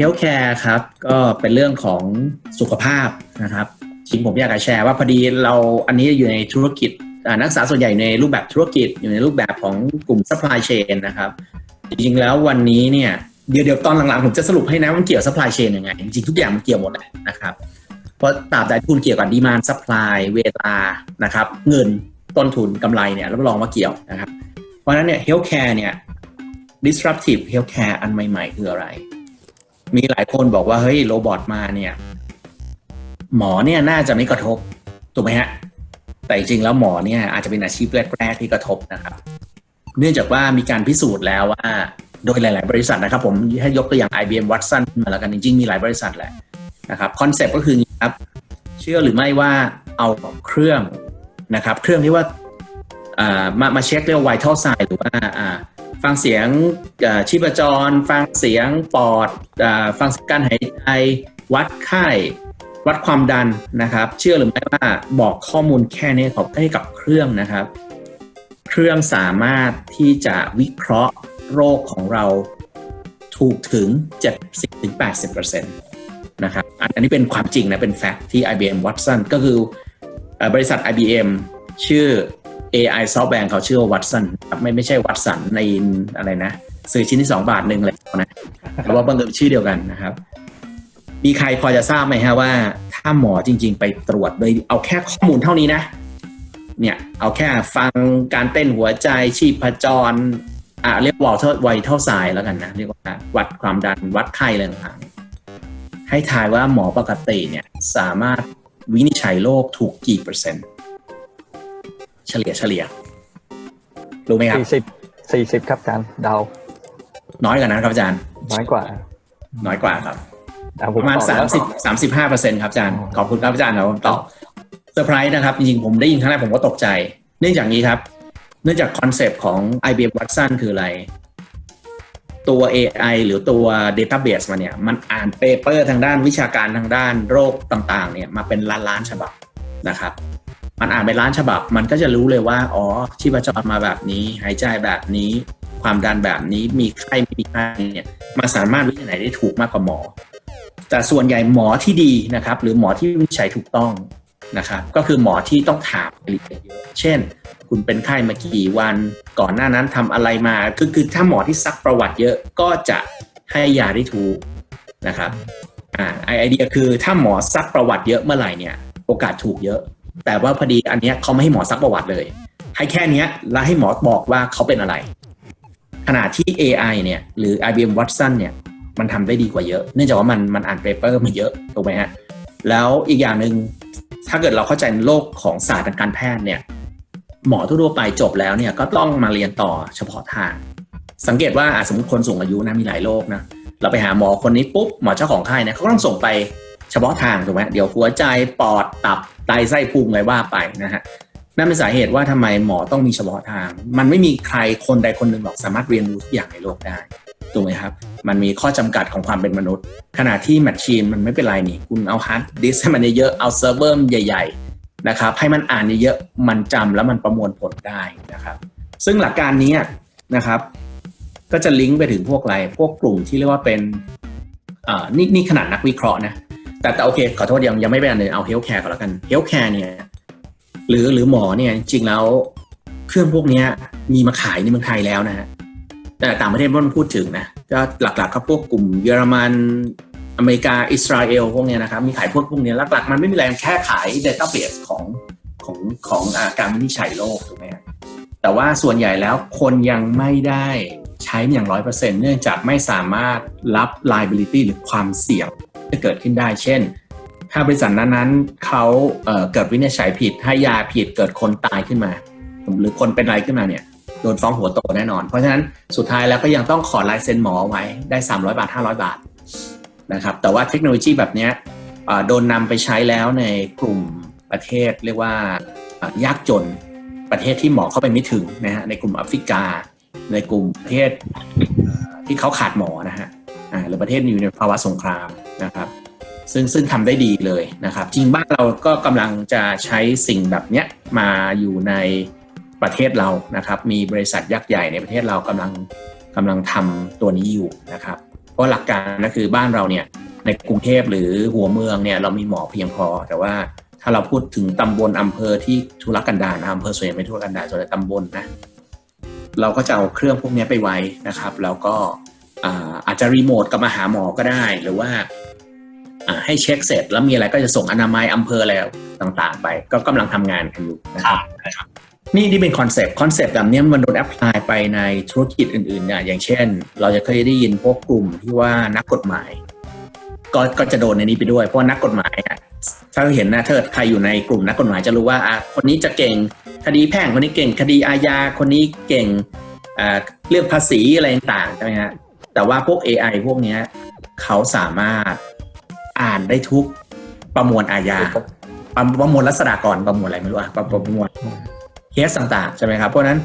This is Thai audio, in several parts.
Healthcare ครับก็เป็นเรื่องของสุขภาพนะครับจริงผมอยากจะแชร์ว่าพอดีเราอันนี้อยู่ในธุรกิจนักศึกษาส่วนใหญ่ในรูปแบบธุรกิจอยู่ในรูปแบบของกลุ่ม supply chain นะครับจริงๆแล้ววันนี้เนี่ยเดี๋ยวเดี๋ยวตอนหลังๆ ผมจะสรุปให้นะว่ามันเกี่ยว supply chain ยังไง จริงๆ ทุกอย่างมันเกี่ยวหมดแหละนะครับ เพราะตราบใดที่คุณเกี่ยวกับ demand supply เวลานะครับเงินต้นทุนกำไรเนี่ยรับรองว่าเกี่ยวนะครับ เพราะฉะนั้นเนี่ย healthcare เนี่ย disruptive healthcare อันใหม่ ๆ คืออะไร มีหลายคนบอกว่าเฮ้ยโรบอทมาเนี่ย หมอเนี่ยน่าจะไม่กระทบถูกไหมฮะแต่จริงแล้วหมอเนี่ยอาจจะเป็นอาชีพแรก ๆ ที่กระทบนะครับ เนื่องจากว่ามีการพิสูจน์แล้วว่า โดยหลาย ๆ บริษัทนะครับ ผมให้ยกตัวอย่าง IBM Watson ขึ้นมาแล้วกันจริงๆมีหลายบริษัทแหละนะครับคอนเซปต์ก็คือครับ เชื่อหรือไม่ว่าเอาเครื่องนะครับ เครื่องที่ว่าอ่ามามาเช็คเรียกว่า vital sign หรือว่าอ่า ฟังเสียงชีพจร ฟังเสียงปอดอฟังการหายใจวัดไข้วัดความดันนะครับ เชื่อหรือไม่ว่าบอกข้อมูลแค่นี้ขอบให้กับเครื่องนะครับ เครื่องสามารถที่จะวิเคราะห์โรคของเราถูกถึง 70-80%นะครับอันนี้เป็นความจริงนะเป็นแฟกต์ที่ IBM Watson ก็คือบริษัท IBM ชื่อ AI software เขาชื่อว่า Watson ครับไม่ไม่ใช่วัตสันในอะไรนะ ซื้อชิ้นที่ 2 บาทหนึ่งเลยนะแต่ว่าบังเอิญชื่อเดียวกันนะครับ มีใครพอจะทราบไหมฮะว่า ถ้าหมอจริง ๆ ไปตรวจโดยเอาแค่ข้อมูลเท่านี้นะ เนี่ย เอาแค่ฟังการเต้นหัวใจชีพจรอะเรียกวอลเทอร์ไวเท่าสายแล้วกันนะ เรียกว่าวัดความดันวัดไข้อะไรต่างๆให้ทายว่าหมอปกติเนี่ยสามารถวินิจฉัยโรคถูกกี่เปอร์เซ็นต์ เฉลี่ยเฉลี่ยรู้ไหมครับสี่สิบสี่สิบครับอาจารย์เดา น้อยกว่านั้นครับอาจารย์ น้อยกว่า น้อยกว่าครับอ่ผประมาณตอบสาแล้มวสิบสามสิบห้าเปอร์เซ็นต์ครับอาจารย์อ๋อขอบคุณครับอาจารย์ครับผมตอบเซอร์ไพรส์นะครับ จริงๆ ผมได้ยินครั้งแรกผมก็ตกใจ เนื่องจากนี้ครับ เนื่องจากคอนเซปต์ของ IBM Watson คืออะไร ตัว AI หรือตัว Database มาเนี่ย มันอ่านเปเปอร์ทางด้านวิชาการทางด้านโรคต่างๆ เนี่ยมาเป็นล้านล้านๆฉบับนะครับ มันอ่านเป็นล้านฉบับ มันก็จะรู้เลยว่า อ๋อชีพจรมาแบบนี้ หายใจแบบนี้ ความดันแบบนี้ มีไข้ไม่มีไข้เนี่ย มันสามารถวินิจฉัยได้ถูกมากกว่าหมอ แต่ส่วนใหญ่หมอที่ดีนะครับ หรือหมอที่วินิจฉัยถูกต้องนะครับ ก็คือหมอที่ต้องถามรายละเอียดเยอะ เช่น คุณเป็นไข้มากี่วัน ก่อนหน้านั้นทำอะไรมา คือคือถ้าหมอที่ซักประวัติเยอะ ก็จะให้ยาได้ถูกนะครับ อ่าไอเดียคือถ้าหมอซักประวัติเยอะเมื่อไหร่เนี่ย โอกาสถูกเยอะ แต่ว่าพอดีอันเนี้ยเขาไม่ให้หมอซักประวัติเลย ให้แค่เนี้ยแล้วให้หมอบอกว่าเขาเป็นอะไร ขณะที่ AI เนี่ยหรือ IBM Watson เนี่ยมันทำได้ดีกว่าเยอะ เนื่องจากว่ามันมันอ่านเปเปอร์มาเยอะถูกไหมฮะแล้วอีกอย่างหนึ่งถ้าเกิดเราเข้าใจโลกของศาสตร์ทางการแพทย์เนี่ยหมอทั่วไปจบแล้วเนี่ยก็ต้องมาเรียนต่อเฉพาะทาง สังเกตว่าสมมติคนสูงอายุนะมีหลายโรคนะเราไปหาหมอคนนี้ปุ๊บหมอเจ้าของไข้เนี่ยเขาต้องส่งไป เฉพาะทางถูกไหมเดี๋ยวหัวใจปอดตับไตไส้พุงอะไรว่าไปนะฮะนั่นเป็นสาเหตุว่าทำไมหมอต้องมีเฉพาะทาง มันไม่มีใครคนใดคนหนึ่งหรอกสามารถเรียนรู้ทุกอย่างในโลกได้ถูกไหมครับ มันมีข้อจำกัดของความเป็นมนุษย์ ขณะที่แมชชีนมันไม่เป็นไรนี่ คุณเอาฮาร์ดดิสก์ให้มันเยอะเอาเซิร์ฟเวอร์ใหญ่ๆนะครับให้มันอ่านเยอะๆมันจำแล้วมันประมวลผลได้นะครับ ซึ่งหลักการนี้นะครับ ก็จะลิงก์ไปถึงพวกอะไรพวกกลุ่มที่เรียกว่าเป็นอ่านี่นี่ขนาดนักวิเคราะห์นะ แต่แต่โอเคขอโทษยังยังไม่เป็นเลยเอาเฮลท์แคร์ก่อนแล้วกันเฮลท์แคร์เนี่ยหรือหรือหมอเนี่ยจริงแล้วเครื่องพวกนี้มีมาขายในเมืองไทยแล้วนะฮะแต่ต่างประเทศม่ต้องพูดถึงนะก็หลักๆก็พวกกลุ่มเยอรมันอเมริกาอิสราเอลพวกเนี้ยนะครับมีขายพวกพวกนี้หลักๆมันไม่มีอะไรแค่ขาย database ของของของอาการวินิจฉัยโรคถูกไหมแต่ว่าส่วนใหญ่แล้วคนยังไม่ได้ ใช้อย่างร้อยเปอร์เซ็นต์เนื่องจากไม่สามารถรับ liability หรือความเสี่ยงที่เกิดขึ้นได้ เช่น ถ้าบริษัทนั้นๆเขาเเกิดวินิจฉัยผิด ให้ยาผิดเกิดคนตายขึ้นมา หรือคนเป็นอะไรขึ้นมาเนี่ยโดนฟ้องหัวโตแน่นอน เพราะฉะนั้นสุดท้ายแล้วก็ยังต้องขอลายเซ็นหมอไว้ได้ 300 บาท 500 บาทนะครับแต่ว่าเทคโนโลยีแบบนี้โดนนำไปใช้แล้วในกลุ่มประเทศเรียกว่ายากจนประเทศที่หมอเข้าไปไม่ถึงนะฮะในกลุ่มแอฟริกา ในกลุ่มประเทศที่เขาขาดหมอนะฮะหรือประเทศอยู่ในภาวะสงครามนะครับ ซึ่งซึ่งทำได้ดีเลยนะครับ จริงบ้านเราก็กำลังจะใช้สิ่งแบบเนี้ยมาอยู่ในประเทศเรานะครับ มีบริษัทยักษ์ใหญ่ในประเทศเรากำลังกำลังทำตัวนี้อยู่นะครับ เพราะหลักการก็คือบ้านเราเนี่ยในกรุงเทพหรือหัวเมืองเนี่ยเรามีหมอเพียงพอ แต่ว่าถ้าเราพูดถึงตำบลอำเภอที่ทุรกันดารนะอำเภอส่วนใหญ่ไม่ทุรกันดารส่วนใหญ่ตำบลนะ เราก็จะเอาเครื่องพวกนี้ไปไว้นะครับ แล้วก็อ่าอาจจะรีโมทกลับมาหาหมอก็ได้ หรือว่าอ่าให้เช็คเสร็จ แล้วมีอะไรก็จะส่งอนามัยอำเภออะไรต่างๆ ไป ก็กำลังทำงานกันอยู่นะครับนี่ที่เป็นคอนเซปต์คอนเซปต์แบบนี้มันโดนแอพพลายไปในธุรกิจอื่นๆเนี่ยอย่างเช่น เราจะเคยได้ยินพวกกลุ่มที่ว่านักกฎหมาย ก็ก็จะโดนในนี้ไปด้วยเพราะว่านักกฎหมายอะถ้าเราเห็นนะถ้าเกิดใครอยู่ในกลุ่มนักกฎหมายจะรู้ว่าอะคนนี้จะเก่ง คดีแพ่งคนนี้เก่ง คดีอาญาคนนี้เก่งเรื่องภาษีอะไรต่างใช่ไหมฮะแต่ว่าพวก AI พวกนี้เขาสามารถอ่านได้ทุกประมวลอาญาประประมวลรัษฎากรประมวลอะไรไม่รู้อะประประมวลเคสต่างๆใช่ไหมครับเพราะนั้น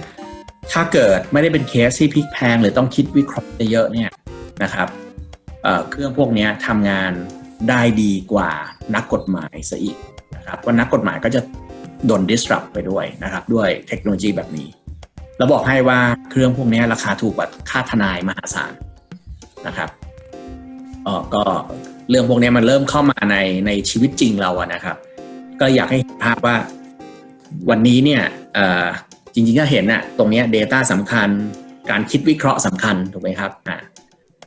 ถ้าเกิดไม่ได้เป็นเคสที่พลิกแพงหรือต้องคิดวิเคราะห์เยอะเนี่ยนะครับเเครื่องพวกนี้ทำงานได้ดีกว่านักกฎหมายซะอีกนะครับเพราะนักกฎหมายก็จะ โดน disrupt ไปด้วยนะครับ ด้วยเทคโนโลยีแบบนี้แล้วบอกให้ว่าเครื่องพวกนี้ราคาถูกกว่าค่าทนายมหาศาลนะครับออก็เรื่องพวกนี้มันเริ่มเข้ามาในในชีวิตจริงเราอะนะครับ ก็อยากให้เห็นภาพว่าวันนี้เนี่ยจริงๆก็เห็นน่ะตรงนี้ Data สำคัญ การคิดวิเคราะห์สำคัญถูกไหมครับอ่า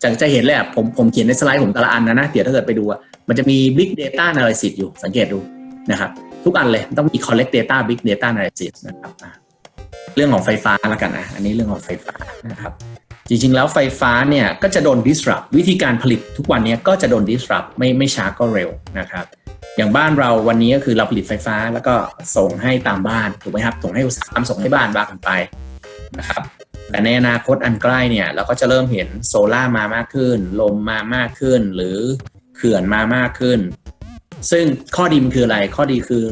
จะจะเห็นเลยอะผมผมเขียนในสไลด์ผมแต่ละอันนะนะเดี๋ยวถ้าเกิดไปดูอะมันจะมี Big Data Analysis อยู่สังเกตดูนะครับ ทุกอันเลยต้องมี Collect Data Big Data Analysis นะครับเรื่องของไฟฟ้าแล้วกันนะอันนี้เรื่องของไฟฟ้านะครับจริงๆ แล้วไฟฟ้าเนี่ยก็จะโดน disrupt วิธีการผลิตทุกวันนี้ก็จะโดน disrupt ไม่ไม่ช้าก็เร็วนะครับอย่างบ้านเราวันนี้ก็คือเราผลิตไฟฟ้าแล้วก็ส่งให้ตามบ้านถูกไหมครับส่งให้อุตสาหกรรมส่งให้บ้านบ้ากันไปนะครับแต่ในอนาคตอันใกล้เนี่ยเราก็จะเริ่มเห็นโซล่ามามากขึ้น ลมมามากขึ้น หรือเขื่อนมามากขึ้น ซึ่งข้อดีมันคืออะไรข้อดีคือ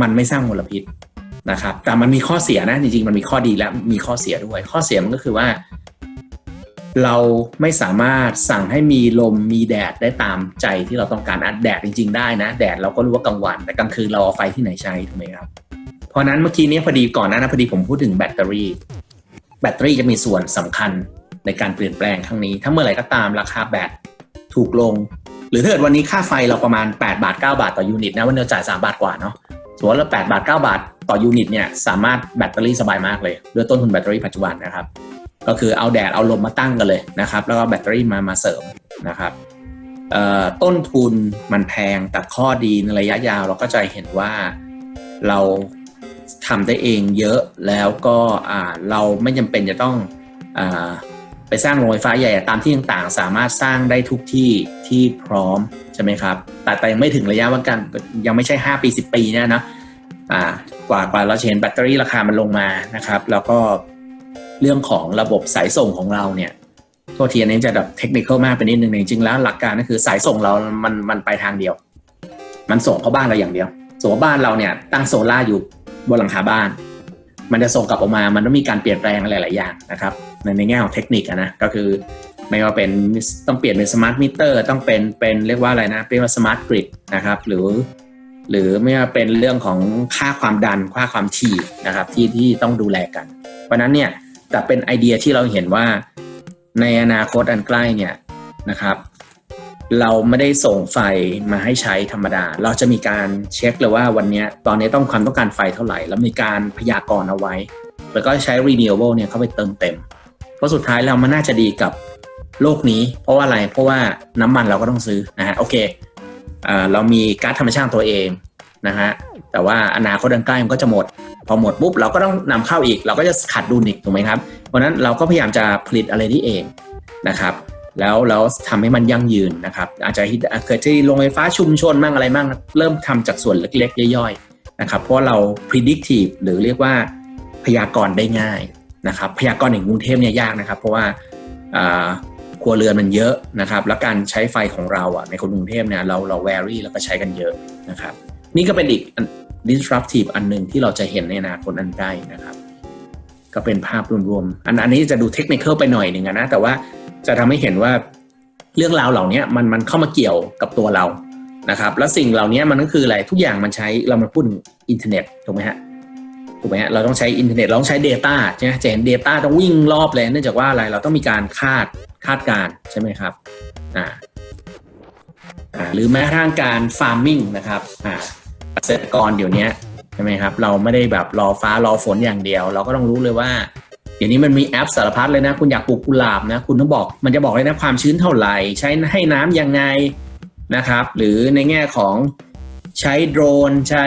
มันไม่สร้างมลพิษนะครับ แต่มันมีข้อเสียนะจริงๆ มันมีข้อดีและมีข้อเสียด้วย ข้อเสียมันก็คือว่า เราไม่สามารถสั่งให้มีลมมีแดดได้ตามใจที่เราต้องการอัดแดดจริง ๆ ได้นะ แดดเราก็รู้ว่ากลางวัน แต่กลางคืนเราเอาไฟที่ไหนใช้ถูกไหมครับ เพราะนั้นเมื่อกี้นี้พอดีก่อนหน้านะพอดีผมพูดถึงแบตเตอรี่ แบตเตอรี่จะมีส่วนสำคัญในการเปลี่ยนแปลงครั้งนี้ ถ้าเมื่อไหร่ก็ตามราคาแบตถูกลง รือถ้าเกิดวันนี้ค่าไฟเราประมาณ 8 บาท 9 บาทต่อยูนิตนะวันนี้เราจ่าย 3 บาทกว่าเนาะสมมติว่าเรา8บาท 9 บาทต่อยูนิตเนี่ยสามารถแบตเตอรี่สบายมากเลยด้วยต้นทุนแบตเตอรี่ปัจจุบันนะครับ ก็คือเอาแดดเอาลมมาตั้งกันเลยนะครับ แล้วก็แบตเตอรี่มามาเสริมนะครับต้นทุนมันแพงแต่ข้อดีในระยะยาวเราก็จะเห็นว่าเราทำได้เองเยอะแล้วก็เราไม่จำเป็นจะต้องอ สร้างโรงไฟฟ้าใหญ่ตามที่ต่างๆ สามารถสร้างได้ทุกที่ที่พร้อมใช่ไหมครับ แต่แต่ยังไม่ถึงระยะว่ากันยังไม่ใช่ 5 ปี 10 ปีเนะนะอ่ากว่ากว่าเราจะเห็นแบตเตอรี่ราคามันลงมานะครับ แล้วก็เรื่องของระบบสายส่งของเราเนี่ยโทษทีนนี้จะแบบเทคนิคมากไปนิดนึงจริงๆแล้วหลักการก็คือสายส่งเรามันมันไปทางเดียว มันส่งเข้าบ้านเราอย่างเดียวสมมติว่าบ้านเราเนี่ยตั้งโซล่าอยู่บนหลังคาบ้าน มันจะส่งกลับออกมา มันต้องมีการเปลี่ยนแปลงหลายๆอย่างนะครับ ในในแง่ของเทคนิคอะนะก็คือไม่ว่าเป็นต้องเปลี่ยนเป็นสมาร์ทมิเตอร์ต้องเป็นเป็นเรียกว่าอะไรนะเรียกว่าสมาร์ทกริดนะครับหรือหรือไม่ว่าเป็นเรื่องของค่าความดันค่าความถี่นะครับที่ที่ต้องดูแลกัน เพราะนั้นเนี่ยแต่เป็นไอเดียที่เราเห็นว่าในอนาคตอันใกล้เนี่ยนะครับ เราไม่ได้ส่งไฟมาให้ใช้ธรรมดา เราจะมีการเช็คเลยว่าวันนี้ตอนนี้ต้องความต้องการไฟเท่าไหร่ แล้วมีการพยากรณ์เอาไว้ แล้วก็ใช้ renewable เนี่ยเข้าไปเติมเต็ม ราะสุดท้ายเรามันน่าจะดีกับโลกนี้ เพราะว่าอะไรเพราะว่าน้ำมันเราก็ต้องซื้อนะฮะโอเคเอเรามีก๊าซธรรมชาติตัวเองนะฮะแต่ว่าอนาคตอันใกล้มันก็จะหมด พอหมดปุ๊บเราก็ต้องนำเข้าอีก เราก็จะขาดดุลอีกถูกไหมครับ เพราะนั้นเราก็พยายามจะผลิตอะไรที่เองนะครับแล้วแล้วทำให้มันยั่งยืนนะครับ อาจจะเกิดที่โรงไฟฟ้าชุมชนมั่งอะไรมั่งเริ่มทำจากส่วนเล็กๆย่อยๆนะครับเพราะเรา predictive หรือเรียกว่าพยากรณ์ได้ง่าย นะครับพยากรณ์อย่งกรุงเทพเนี่ยยากนะครับ เพราะว่าครัวเรือนมันเยอะนะครับ แล้วการใช้ไฟของเราอะในคนกรุงเทพเนี่ยเราเรา vary แล้วก็ใช้กันเยอะนะครับ นี่ก็เป็นอีก disruptive อันหนึ่งที่เราจะเห็นในอนาคตอันใกล้นะครับ ก็เป็นภาพรวมๆอันอันนี้จะดูเทคนิคไปหน่อยหนึ่งนะแต่ว่าจะทำให้เห็นว่าเรื่องราวเหล่านี้มันมันเข้ามาเกี่ยวกับตัวเรานะครับ แล้วสิ่งเหล่านี้มันก็คืออะไรทุกอย่างมันใช้เรามาพูดอินเทอร์เน็ตถูกไหมฮะ ถูกไหมฮะเราต้องใช้อินเทอร์เน็ตเราต้องใช้ Data ใช่ไหมจะเห็น Data ต้องวิ่งรอบเลยเนื่องจากว่าอะไรเราต้องมีการคาดคาดการใช่ไหมครับอ่าอ่าหรือแม้กระทั่งการ farming นะครับอ่าเกษตรกรเดี๋ยวนี้ใช่ไหมครับเราไม่ได้แบบรอฟ้ารอฝนอย่างเดียว เราก็ต้องรู้เลยว่าเดี๋ยวนี้มันมีแอปสารพัดเลยนะ คุณอยากปลูกกุหลาบนะคุณต้องบอกมันจะบอกเลยนะความชื้นเท่าไหร่ ใช้ให้น้ำยังไงนะครับ หรือในแง่ของ ใช้โดรน ใช้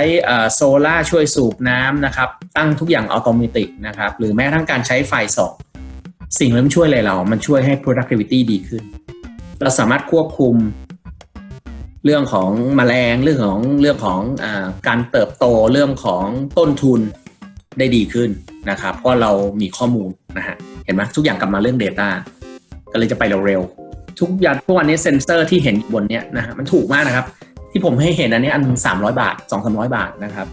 โซล่าช่วยสูบน้ำนะครับ ตั้งทุกอย่างอัตโนมัตินะครับ หรือแม้ทั่งการใช้ไฟส่องสิ่งเหล่านี้มันช่วยอะไรเรา มันช่วยให้ productivity ดีขึ้น เราสามารถควบคุมเรื่องของแมลงเรื่องของเรื่องของอการเติบโตเรื่องของต้นทุนได้ดีขึ้นนะครับ เพราะเรามีข้อมูลนะฮะเห็นไหมทุกอย่างกลับมาเรื่อง Data ก็เลยจะไปเร็วๆทุกอย่างทุกวันนี้เซ็นเซอร์ที่เห็นบนเนี้ยนะฮะมันถูกมากนะครับ ที่ผมให้เห็นอันนี้อันสามร้อยบาทสองสามร้อยบาทนะครับ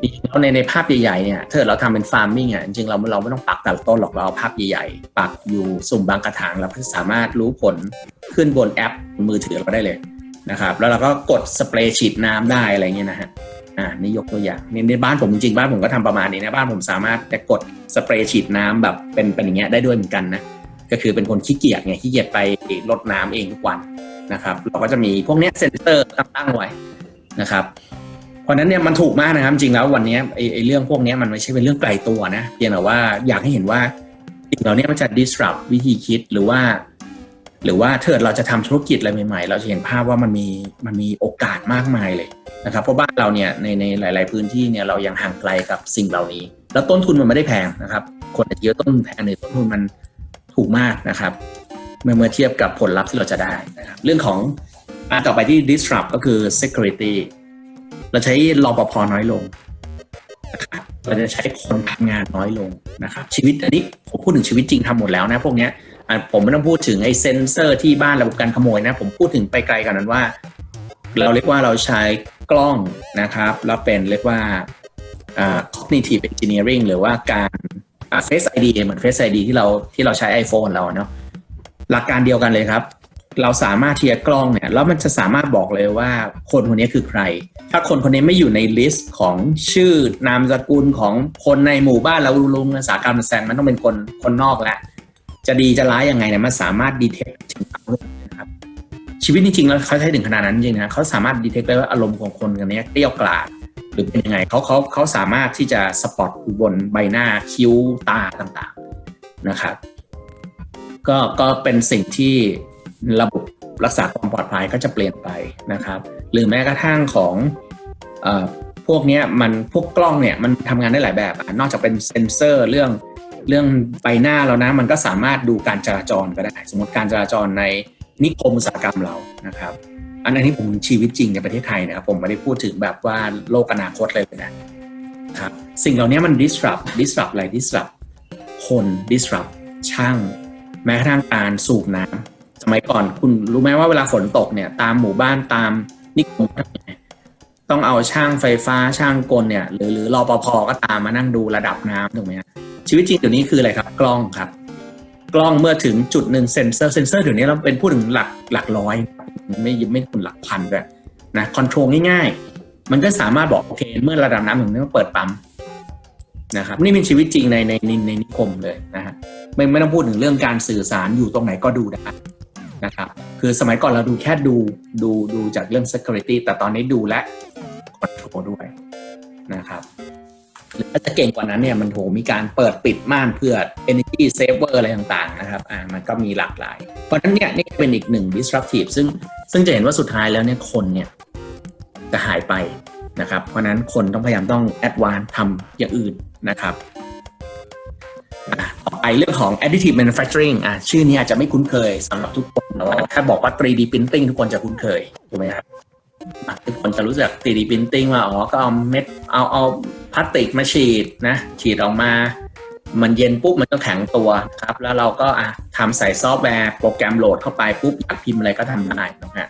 จริงๆแล้วในในภาพใหญ่ๆเนี่ยถ้าเกิดเราทำเป็นฟาร์มมิ่งอะจริงๆเราเราไม่ต้องปักแต่ต้นหรอกเราเอาภาพใหญ่ๆ ปักอยู่สุ่มบางกระถางเราก็สามารถรู้ผลขึ้นบนแอปมือถือเราได้เลยนะครับ แล้วเราก็กดสเปรย์ฉีดน้ำได้อะไรเงี้ยนะฮะอ่านี่ยกตัวอย่างในในบ้านผมจริงๆบ้านผมก็ทำประมาณนี้นะบ้านผมสามารถจะกดสเปรย์ฉีดน้ำแบบเป็นเป็นอย่างเงี้ยได้ด้วยเหมือนกันนะ ก็คือเป็นคนขี้เกียจไงขี้เกียจไปรดน้ำเองทุกวันนะครับ เราก็จะมีพวกนี้เซนเซอร์ตั้งไว้นะครับ เพราะนั้นเนี่ยมันถูกมากนะครับจริงแล้ววันนี้ไอ้เรื่องพวกนี้มันไม่ใช่เป็นเรื่องไกลตัวนะเพียงแต่ว่าอยากให้เห็นว่าสิ่งเหล่านี้มันจะ disrupt วิธีคิดหรือว่า หรือว่าถ้าเกิดเราจะทำธุรกิจอะไรใหม่ ๆ เราจะเห็นภาพว่ามันมีมันมีโอกาสมากมายเลยนะครับเพราะบ้านเราเนี่ยในในหลาย ๆ พื้นที่เนี่ยเรายังห่างไกลกับสิ่งเหล่านี้ แล้วต้นทุนมันไม่ได้แพงนะครับ คนอาจจะเยอะต้นแพงเลยต้นทุนมัน ถูกมากนะครับเมื่อเมื่อเทียบกับผลลัพธ์ที่เราจะได้นะครับเรื่องของอันต่อไปที่ disrupt ก็คือ security เราใช้รอปภน้อยลงนะครับเราจะใช้คนทำงานน้อยลงนะครับ ชีวิตอันนี้ผมพูดถึงชีวิตจริงทำหมดแล้วนะพวกเนี้ยผมไม่ต้องพูดถึงไอ้เซนเซอร์ที่บ้านระบบการขโมยนะผมพูดถึงไปไกลกันนั้นว่า เราเรียกว่าเราใช้กล้องนะครับ แล้วเป็นเรียกว่า cognitive engineering หรือว่าการ face ID เหมือน face ID ที่เราที่เราใช้ iPhone เราเนาะหลักการเดียวกันเลยครับ เราสามารถเที่จะกล้องเนี่ยแล้วมันจะสามารถบอกเลยว่าคนคนนี้คือใคร ถ้าคนคนนี้ไม่อยู่ในลิสต์ของชื่อนามสกุลของคนในหมู่บ้านเราลุงภาษากรรมแซงมันต้องเป็นคนคนนอกแหล้วจะดีจะร้ายยังไงเนี่ยมันสามารถดีเทคถึงอารมณ์นะครับชีวิตจริงๆแล้วเขาใช้ถึงขนาดนั้นจริงนะเขาสามารถดีเทคได้ว่าอารมณ์ของคนคนนี้เกลี้ยวกล่อม รือเป็นยังไงเขาเขาเขาสามารถที่จะสปอตบนใบหน้าคิ้วตาต่างๆนะครับ ก็ก็เป็นสิ่งที่ระบบรักษาความปลอดภัยก็จะเปลี่ยนไปนะครับ หรือแม้กระทั่งของอพวกนี้มันพวกกล้องเนี่ยมันทำงานได้หลายแบบอนอกจากเป็นเซ็นเซอร์เรื่องเรื่องใบหน้าแล้วนะมันก็สามารถดูการจราจรก็ได้ สมมติการจราจรในนิคมอุตสาหกรรมเรานะครับ อันนี้ผมชีวิตจริงในประเทศไทยนะครับผมไม่ได้พูดถึงแบบว่าโลกอนาคตเลยนะครับสิ่งเหล่านี้มัน disrupt disrupt อะไร disrupt คน disrupt ช่าง แม้กระทั่งการสูบน้ำสมัยก่อนคุณรู้ไหมว่าเวลาฝนตกเนี่ยตามหมู่บ้านตามนิคมต้องเอาช่างไฟฟ้าช่างกลเนี่ย หรือหรือรอปภก็ตามมานั่งดูระดับน้ำถูกไหมชีวิตจริงเดี๋ยวนี้คืออะไรครับ กล้องครับ กล้องเมื่อถึงจุดหนึ่งเซนเซอร์เซนเซอร์เดี๋ยวนี้เราเป็นพูดถึงหลักหลักร้อย ไม่ไม่ถึงหลักพันด้วยนะคอนโทรลง่ายๆ มันก็สามารถบอกโอเค เมื่อระดับน้ำถึงนี้ก็เปิดปั๊มนะครับนี่เป็นชีวิตจริงในในในในนิคมเลยนะฮะไม่ไม่ต้องพูดถึงเรื่องการสื่อสารอยู่ตรงไหนก็ดูได้นะครับคือสมัยก่อนเราดูแค่ดูดูดูจากเรื่อง security แต่ตอนนี้ดูและ control ด้วยนะครับ หรือถ้าจะเก่งกว่านั้นเนี่ยมันโหมีการเปิดปิดม่านเพื่อ energy saver อะไรต่างๆนะครับอ่ามันก็มีหลากหลาย เพราะฉะนั้นเนี่ยนี่เป็นอีกหนึ่ง disruptive ซึ่งซึ่งจะเห็นว่าสุดท้ายแล้วเนี่ยคนเนี่ยจะหายไปนะครับเพราะนั้นคนต้องพยายามต้อง advance ทำอย่างอื่นนะครับต่อไปเรื่องของ additive manufacturing อะชื่อนี้อาจจะไม่คุ้นเคยสำหรับทุกคนแต่ว่าถ้าบอกว่า 3D printing ทุกคนจะคุ้นเคยถูกไหมครับ ทุกคนจะรู้จัก 3D printing ว่าอ๋อก็เอาเม็ดเอาเอาพลาสติกมาฉีดนะ ฉีดออกมา มันเย็นปุ๊บมันก็แข็งตัวครับ แล้วเราก็อะทำใส่ซอฟต์แวร์โปรแกรมโหลดเข้าไปปุ๊บอยากพิมพ์อะไรก็ทำได้นะฮะ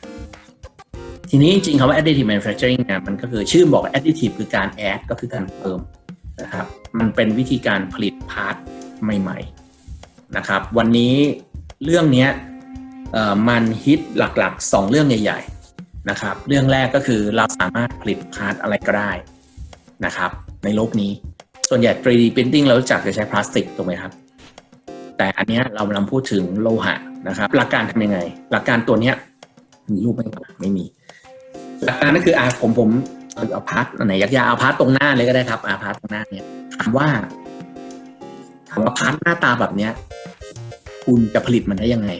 ทีนี้จริงๆคำว่า additive manufacturing เนี่ยมันก็คือชื่อบอก additive คือการ add ก็คือการเพิ่มนะครับ มันเป็นวิธีการผลิตพาร์ทใหม่ ๆ นะครับ วันนี้เรื่องนี้มันฮิตหลักๆ 2 เรื่องใหญ่ๆ นะครับ เรื่องแรกก็คือเราสามารถผลิตพาร์ทอะไรก็ได้นะครับ ในโลกนี้ ส่วนใหญ่ 3D printing เรารู้จักจะใช้พลาสติกถูกไหมครับ แต่อันนี้เรากำลังพูดถึงโลหะนะครับ หลักการทำยังไง หลักการตัวเนี้ยมีรูปไหมไม่มี หลักการก็คืออ่าผมผมเอาเอาพาร์ทไหนยากๆเอาพาร์ทตรงหน้าเลยก็ได้ครับอาพาร์ทตรงหน้าเนี่ยถามว่าถามว่าพาร์ทหน้าตาแบบเนี้ย คุณจะผลิตมันได้ยังไง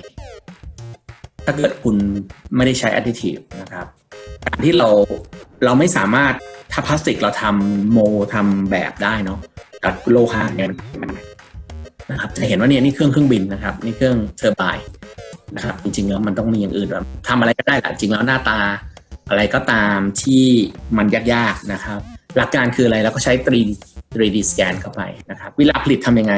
ถ้าเกิดคุณไม่ได้ใช้ additive นะครับ การที่เราเราไม่สามารถถ้าพลาสติกเราทำโมทำแบบได้เนาะกับโลหะเนี่ยนะครับจะเห็นว่าเนี่ยนี่เครื่องเครื่องบินนะครับนี่เครื่องเทอร์ไบน์นะครับจริงๆแล้วมันต้องมีอย่างอื่นแบบทำอะไรก็ได้แหละจริงแล้วหน้าตา อะไรก็ตามที่มันยากๆนะครับ หลักการคืออะไรเราก็ใช้ 3D 3D สแกนเข้าไปนะครับเวลาผลิตทำยังไง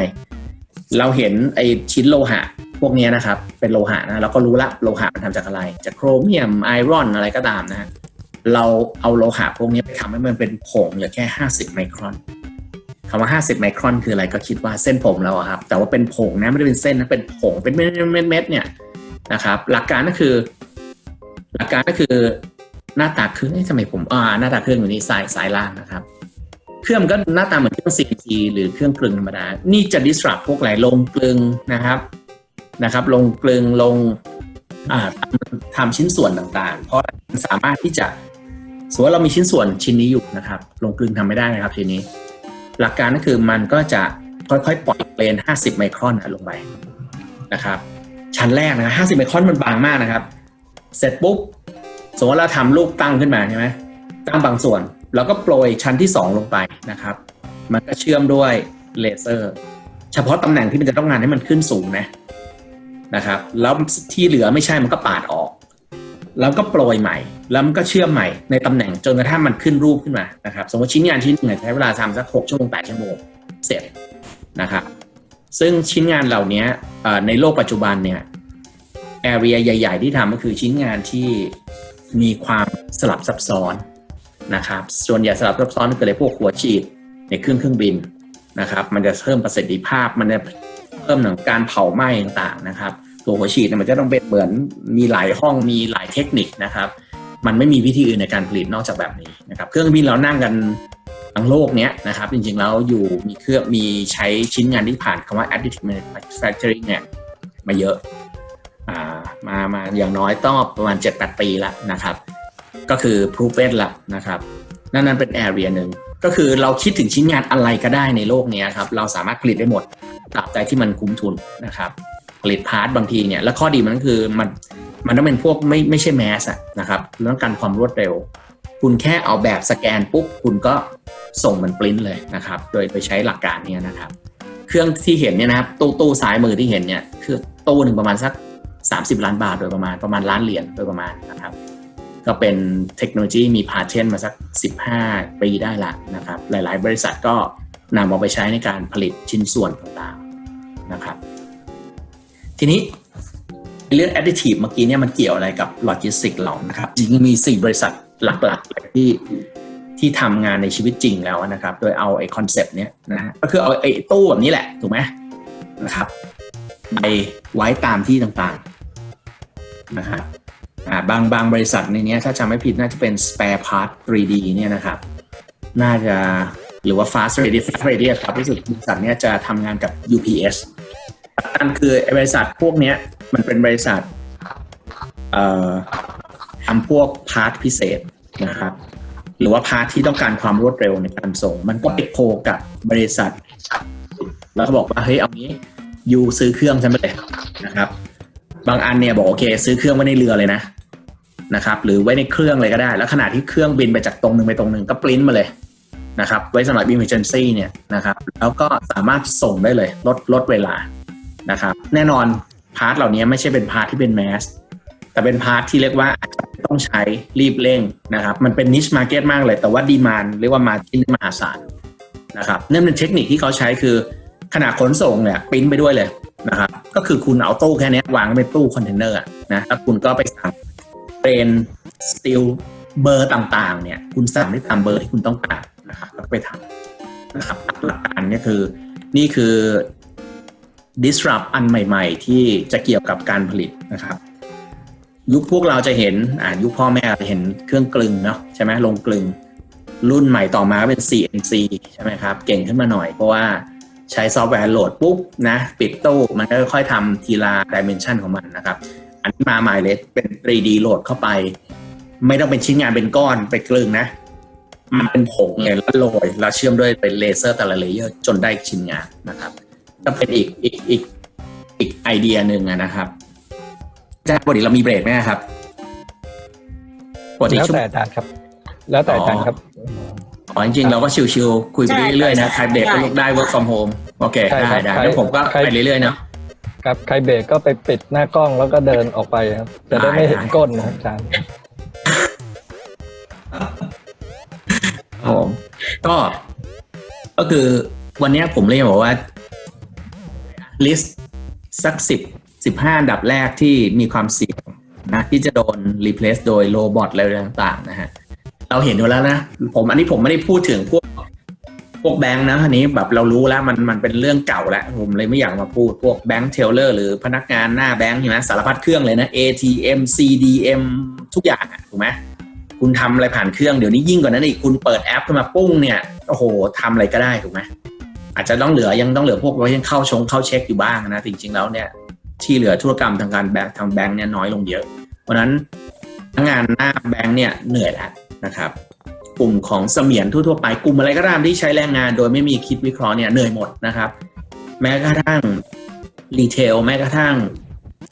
เราเห็นไอชิ้นโลหะพวกนี้นะครับ เป็นโลหะนะเราก็รู้ละโลหะมันทำจากอะไร จากโครเมียมไอรอนอะไรก็ตามนะเราเอาโลหะพวกนี้ไปทำให้มันเป็นผงเหลือแค่ 50 ไมครอนคำว่า 50 ไมครอนคืออะไรก็คิดว่าเส้นผมเราครับ แต่ว่าเป็นผงนะไม่ได้เป็นเส้นนะเป็นผงเป็นเม็ดเม็ดเม็ดเนี่ยนะครับ หลักการก็คือ หลักการก็คือหน้าตาเครื่องทำไมผมอ่าหน้าตาเครื่องอยู่นี่สายสายล่างนะครับ เครื่องก็หน้าตาเหมือนเครื่อง CNC หรือเครื่องกลึงธรรมดา นี่จะ disrupt พวกไรลงกลึงนะครับนะครับลงกลึงลงทำทำชิ้นส่วนต่างๆ เพราะมันสามารถที่จะสมมติว่าเรามีชิ้นส่วนชิ้นนี้อยู่นะครับ ลงกลึงทำไม่ได้นะครับทีนี้ หลักการก็คือมันก็จะค่อยๆ ปล่อยเกรน50 ไมครอนลงไปนะครับ ชั้นแรกนะ50 ไมครอนมันบางมากนะครับ เสร็จปุ๊บ สมมติว่าเราทำรูปตั้งขึ้นมาใช่ไหมตั้งบางส่วน แล้วก็โปรยชั้นที่ 2 ลงไปนะครับ มันก็เชื่อมด้วยเลเซอร์ เฉพาะตำแหน่งที่มันจะต้องงานให้มันขึ้นสูงนะนะครับ แล้วที่เหลือไม่ใช่มันก็ปาดออก แล้วก็โปรยใหม่ แล้วมันก็เชื่อมใหม่ในตำแหน่งจนกระทั่งมันขึ้นรูปขึ้นมานะครับ สมมติชิ้นงานชิ้นหนึ่งใช้เวลาทำสักหกชั่วโมงแปดชั่วโมงเสร็จนะครับซึ่งชิ้นงานเหล่านี้ในโลกปัจจุบันเนี่ยแอเรียใหญ่ ๆ ที่ทำก็คือชิ้นงานที่มีความสลับซับซ้อน นะครับส่วนใหญ่สลับซับซ้อนก็คือในพวกหัวฉีดในเครื่องเครื่องบินนะครับมันจะเพิ่มประสิทธิภาพมันจะเพิ่มหนังการเผาไหม้ต่างๆนะครับตัวหัวฉีดมันจะต้องเป็นเหมือนมีหลายห้องมีหลายเทคนิคนะครับ มันไม่มีวิธีอื่นในการผลิตนอกจากแบบนี้นะครับเครื่องบินเรานั่งกันทั้งโลกเนี้ยนะครับจริงๆแล้วอยู่มีเครื่องมีใช้ชิ้นงานที่ผ่านคำว่า additive manufacturing เนี่ยมาเยอะอ่ามามาอย่างน้อยต้องประมาณ 7-8 ปีละนะครับ ก็คือ proven ละนะครับนั่นนั่นเป็น area หนึ่งก็คือเราคิดถึงชิ้นงานอะไรก็ได้ในโลกนี้ครับเราสามารถผลิตได้หมดตราบใดที่มันคุ้มทุนนะครับผลิตพาร์ทบางทีเนี่ยแล้วข้อดีมันก็คือมันมันต้องเป็นพวกไม่ไม่ใช่แมสอะนะครับเรื่องการความรวดเร็ว คุณแค่เอาแบบสแกนปุ๊บคุณก็ส่งมันปริ้นเลยนะครับ โดยโดยใช้หลักการนี้นะครับ เครื่องที่เห็นเนี่ยนะครับตู้ตู้ซ้ายมือที่เห็นเนี่ยคือตู้หนึ่งประมาณสัก 30 ล้านบาทโดยประมาณประมาณล้านเหรียญโดยประมาณนะครับ ก็เป็นเทคโนโลยีมีพาเทนมาสัก 15 ปีได้ละนะครับ หลายๆ บริษัทก็นำเอาไปใช้ในการผลิตชิ้นส่วนต่างๆนะครับ ทีนี้เรื่อง additive เมื่อกี้เนี่ยมันเกี่ยวอะไรกับโลจิสติกเรานะครับ จริงๆมี 4 บริษัทหลักๆที่ที่ทำงานในชีวิตจริงแล้วนะครับ โดยเอาไอ้คอนเซปต์เนี้ยนะฮะก็คือเอาไอ้ตู้แบบนี้แหละ ถูกไหมนะครับไปไว้ตามที่ต่างๆนะครับ บางบางบริษัทในนี้ถ้าจำไม่ผิดน่าจะเป็น spare part 3D เนี่ยนะครับ น่าจะหรือว่า fast ready fast ready ครับรู้สึกบริษัทเนี้ยจะทำงานกับ UPS อันคือบริษัทพวกเนี้ยมันเป็นบริษัทเอ่อทำพวกพาร์ทพิเศษนะครับหรือว่าพาร์ทที่ต้องการความรวดเร็วในการส่ง มันก็ไปโคกับบริษัท แล้วก็บอกว่าเฮ้ยเอางี้ยูซื้อเครื่องฉันไปเลยนะครับ บางอันเนี่ยบอกโอเค ซื้อเครื่องไว้ในเรือเลยนะนะครับ หรือไว้ในเครื่องเลยก็ได้ แล้วขณะที่เครื่องบินไปจากตรงหนึ่งไปตรงหนึ่งก็ปริ้นมาเลยนะครับ ไว้สำหรับ emergency เนี่ยนะครับ แล้วก็สามารถส่งได้เลย ลดลดเวลานะครับ แน่นอนพาร์ทเหล่านี้ไม่ใช่เป็นพาร์ทที่เป็นแมสแต่เป็นพาร์ทที่เรียกว่าต้องใช้รีบเร่งนะครับ มันเป็นนิชมาร์เก็ตมากเลย แต่ว่าดีมานเรียกว่ามาจินมหาศาลนะครับ เนั่นเป็นเทคนิคที่เขาใช้คือ ขณะขนส่งเนี่ยปริ้นไปด้วยเลยนะครับก็คือคุณเอาตู้แค่นี้วางไว้เป็นตู้คอนเทนเนอร์อะนะแล้วคุณก็ไปสั่งเป็นสตีลเบอร์ต่างๆเนี่ยคุณสั่งได้ตามเบอร์ที่คุณต้องการนะครับแล้วก็ไปทำนะครับหลักการเนี่ยคือนี่คือ disrupt อันใหม่ ๆ ที่จะเกี่ยวกับการผลิตนะครับ ยุคพวกเราจะเห็นอ่ายุคพ่อแม่จะเห็นเครื่องกลึงเนาะใช่ไหมลงกลึงรุ่นใหม่ต่อมาเป็น CNC ใช่ไหมครับ เก่งขึ้นมาหน่อยเพราะว่า ใช้ซอฟต์แวร์โหลดปุ๊บนะปิดตู้มันก็ค่อยทำทีละดิเมนชันของมันนะครับ อันนี้มาใหม่เลยเป็น 3D โหลดเข้าไป ไม่ต้องเป็นชิ้นงานเป็นก้อนไปกลึงนะ มันเป็นผงเลยแล้วโรยแล้วเชื่อมด้วยเป็นเลเซอร์แต่ละเลเยอร์จนได้ชิ้นงานนะครับ ก็เป็นอีกอีกอีกอีกไอเดียหนึ่งนะครับอาจารย์ปกติเรามีเบรกไหมครับปกติแล้วชั่มแต่อาจารย์ครับ แล้วแต่อาจารย์ครับ อ๋อจริงๆเราก็ชิวๆคุยไปเรื่อยๆนะใครเบรกก็ลุกได้ work from home โอเคใช่ได้ครับได้ใครแล้วผมก็ใครไปเรื่อยๆเนาะครับใครเบรกก็ไปปิดหน้ากล้องแล้วก็เดินออกไปครับจะได้ไม่เห็นได้ก้นนะครับอาจารย์ครับผมก็ก็คือวันเนี้ยผมเลยจะบอกว่าลิสต์สักสิบสิบห้าอันดับแรกที่มีความเสี่ยงนะที่จะโดน replace โดยโรบอทอะไรต่างๆนะฮะ เราเห็นอยู่แล้วนะ ผมอันนี้ผมไม่ได้พูดถึงพวกพวกแบงค์นะอันนี้แบบเรารู้แล้วมันมันเป็นเรื่องเก่าแล้ว ผมเลยไม่อยากมาพูดพวกแบงค์เทเลอร์หรือพนักงานหน้าแบงค์ใช่ไหมสารพัดเครื่องเลยนะ ATM CDM ทุกอย่างอะถูกไหมคุณทำอะไรผ่านเครื่องเดี๋ยวนี้ยิ่งกว่านั้นอีกคุณเปิดแอปขึ้นมาปุ้งเนี่ยโอ้โหทำอะไรก็ได้ถูกไหมอาจจะต้องเหลือยังต้องเหลือพวกไว้ยังเข้าชงเข้าเช็คอยู่บ้างนะจริงๆแล้วเนี่ยที่เหลือธุรกรรมทางการแบงค์ทางแบงค์เนี่ยน้อยลงเยอะ เพราะนั้นพนักงานหน้าแบงค์เนี่ยเหนื่อยแล้ว นะครับ กลุ่มของเสมียนทั่วๆไปกลุ่มอะไรก็ตามที่ใช้แรงงาน โดยไม่มีคิดวิเคราะห์เนี่ยเหนื่อยหมดนะครับ แม้กระทั่งรีเทลแม้กระทั่ง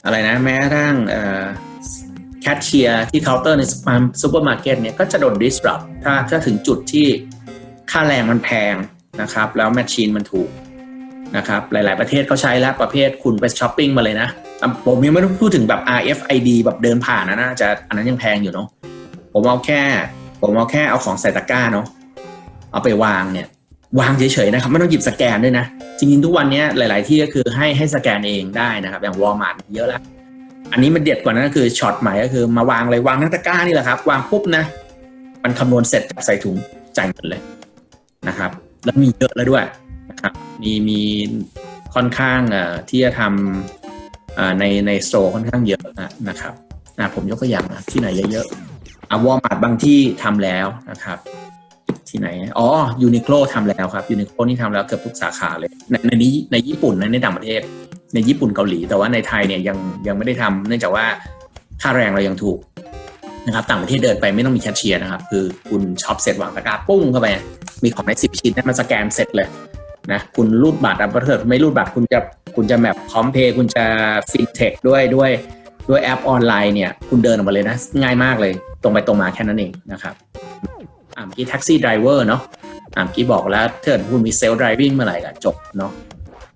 อะไรนะ แม้กระทั่งแคชเชียร์ที่เคาน์เตอร์ในซูเปอร์มาร์เก็ตเนี่ยก็จะโดน disrupt ถ้าถ้าถึงจุดที่ค่าแรงมันแพงนะครับ แล้วแมชชีนมันถูกนะครับ หลาย ๆ ประเทศเขาใช้แล้วประเภทคุณไปช้อปปิ้งมาเลยนะ ผมยังไม่ต้องพูดถึงแบบ RFID แบบเดินผ่านนะน่าจะอันนั้นยังแพงอยู่เนาะผมเอาแค่ ผมเอาแค่เอาของใส่ตะกร้าเนาะเอาไปวางเนี่ยวางเฉยๆนะครับไม่ต้องหยิบสแกนด้วยนะ จริงๆทุกวันนี้หลาย ๆ ที่ก็คือให้ให้สแกนเองได้นะครับ อย่างวอลมาร์ทเยอะแล้วอันนี้มันเด็ดกว่านั้นก็คือช็อตใหม่ก็คือมาวางเลยวางทั้งตะกร้านี่แหละครับ วางปุ๊บนะ มันคำนวณเสร็จใส่ถุงจ่ายเงินเลยนะครับ แล้วมีเยอะแล้วด้วยนะครับมีมีค่อนข้างอ่อที่จะทำอ่อในในโซค่อนข้างเยอะนะครับอะผมยกตัวอย่างที่ไหนเยอะๆ อะวอลมาร์ทบางที่ทำแล้วนะครับ ที่ไหน อ๋อยูนิโคลทำแล้วครับยูนิโคลนี่ทำแล้วเกือบทุกสาขาเลยในในนี้ในญี่ปุ่นนในต่างประเทศ ในญี่ปุ่นเกาหลี แต่ว่าในไทยเนี่ยยังยังไม่ได้ทำเนื่องจากว่าค่าแรงเรายังถูกนะครับ ต่างประเทศเดินไปไม่ต้องมีแคชเชียร์นะครับ คือคุณช็อปเสร็จวางตะกร้าปุ้งเข้าไป มีของในสิบชิ้นให้มันสแกนเสร็จเลยนะคุณรูดบัตรอะประเถิดไม่รูดบัตรคุณจะคุณจะแบบพร้อมเพย์คุณจะฟินเทคด้วยด้วย ด้วยแอปออนไลน์เนี่ยคุณเดินออกมาเลยนะ ง่ายมากเลย ตรงไปตรงมาแค่นั้นเองนะครับอ่ามกี้แท็กซี่ไดรเวอร์เนาะอ่ามกี้บอกแล้วเกิดคุณมีเซลล์ดริวิ่งเมื่อไหร่ก็จบเนาะ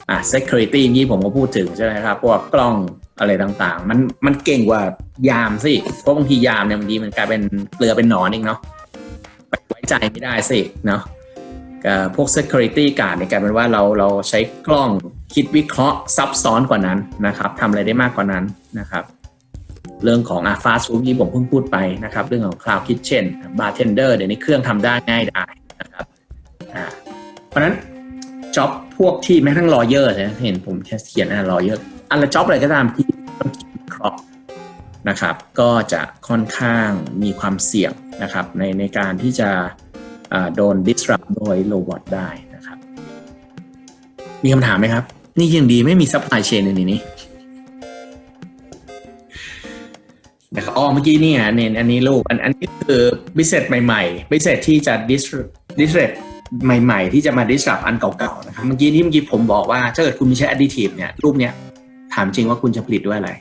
อ่า security เมื่อกี้ผมก็พูดถึงใช่ไหมครับพวกกล้องอะไรต่างๆ มันมันเก่งกว่ายามสิเพราะบางทียามเนี่ยบางทีมันกลายเป็นเกลือเป็นหนอนเองเนาะไไว้ใจไม่ได้สิเนาะพวก security การเนี่ยกลายเป็นว่าเราเราใช้กล้องคิดวิเคราะห์ซับซ้อนกว่านั้นนะครับทำอะไรได้มากกว่านั้นนะครับ เรื่องของอาฟาสฟูที่ผมเพิ่งพูดไปนะครับ เรื่องของ Cloud Kitchen Bartender เดี๋ยวนี้เครื่องทำได้ง่ายได้นะครับเพราะฉะนั้นจ็อบพวกที่แม้ทั่ง lawyer นะเห็นผมแค่เขียนนะ lawyer อันละจ็อบอะไรก็ตามที่ต้องคิดวิเคราะห์นะครับ ก็จะค่อนข้างมีความเสี่ยงนะครับในในการที่จะโดน disrupt โดยโรบอทได้นะครับ มีคำถามไหมครับ นี่ยังดีไม่มี supply chain ในนี้ นะครับอ๋อเมื่อกี้นี่ฮะเนี่ยอันนี้รูปอันอันนี้คือบิสเซตใหม่ๆบิสเซตที่จะดิสดิสเรตใหม่ ๆ ที่จะมาดิสรับอันเก่าๆนะครับเมื่อกี้ที่เมื่อกี้ผมบอกว่าถ้าเกิดคุณมีใช้ additive เนี่ยรูปเนี้ยถามจริงว่าคุณจะผลิตด้วยอะไร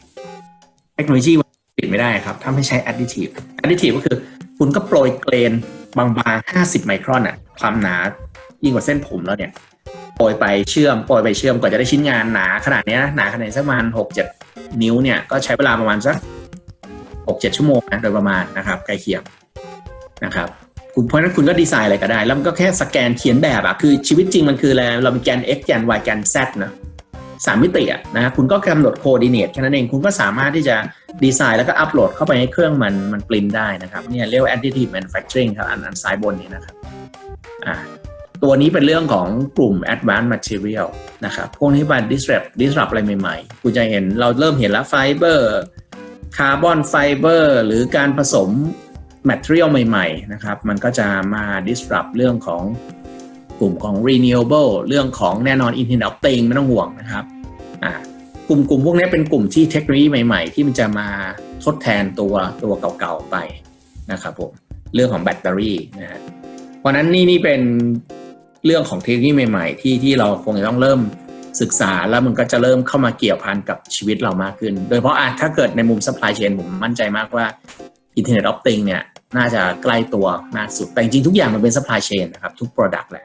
เทคโนโลยีมันผลิตไม่ได้ครับ ถ้าไม่ใช้ additive additive ก็คือ คุณก็โปรยเกรนบางๆ 50 ไมครอนอะความหนายิ่งกว่าเส้นผมแล้วเนี่ยโปรยไปเชื่อมโปรยไปเชื่อมกว่าจะได้ชิ้นงานหนาขนาดเนี้ยหนาขนาดสักประมาณ6-7นิ้วเนี่ยก็ใช้เวลาประมาณสัก หกเจ็ดชั่วโมงนะโดยประมาณนะครับใกล้เคียงนะครับคุณเพราะนั้นคุณก็ดีไซน์อะไรก็ได้ แล้วมันก็แค่สแกนเขียนแบบอะคือชีวิตจริงมันคืออะไรเรามีแกน x แกน y แกน z นะสามมิติอะนะคุณก็กำหนดโคดิเนตแค่นั้นเอง คุณก็สามารถที่จะดีไซน์แล้วก็อัปโหลดเข้าไปให้เครื่องมันมันปรินได้นะครับเนี่ยเรียกว่า additive manufacturing ครับอันอันซ้ายบนนี้นะครับอ่าตัวนี้เป็นเรื่องของกลุ่ม advanced material นะครับพวกนี้เป็น disrupt disrupt อะไรใหม่ๆ คุณจะเห็นเราเริ่มเห็นแล้วไฟเบอร์ คาร์บอนไฟเบอร์หรือการผสมแมทเทียลใหม่ๆนะครับมันก็จะมา disrupt เรื่องของกลุ่มของ renewable เรื่องของแน่นอน Internet of Things ไม่ต้องห่วงนะครับกลุ่มกลุ่มพวกนี้เป็นกลุ่มที่เทคโนโลยีใหม่ๆ ที่มันจะมาทดแทนตัวตัวเก่าๆไปนะครับผมเรื่องของแบตเตอรี่นะฮะเพราะนั้นนี่นี่เป็นเรื่องของเทคโนโลยีใหม่ ๆ ที่ที่เราคงจะต้องเริ่ม ศึกษาแล้วมันก็จะเริ่มเข้ามาเกี่ยวพันกับชีวิตเรามากขึ้น โดยเพราะอะถ้าเกิดในมุม supply chain ผมมั่นใจมากว่า Internet of Things เนี่ยน่าจะใกล้ตัวมากสุด แต่จริงๆทุกอย่างมันเป็น supply chain นะครับ ทุก product แหละ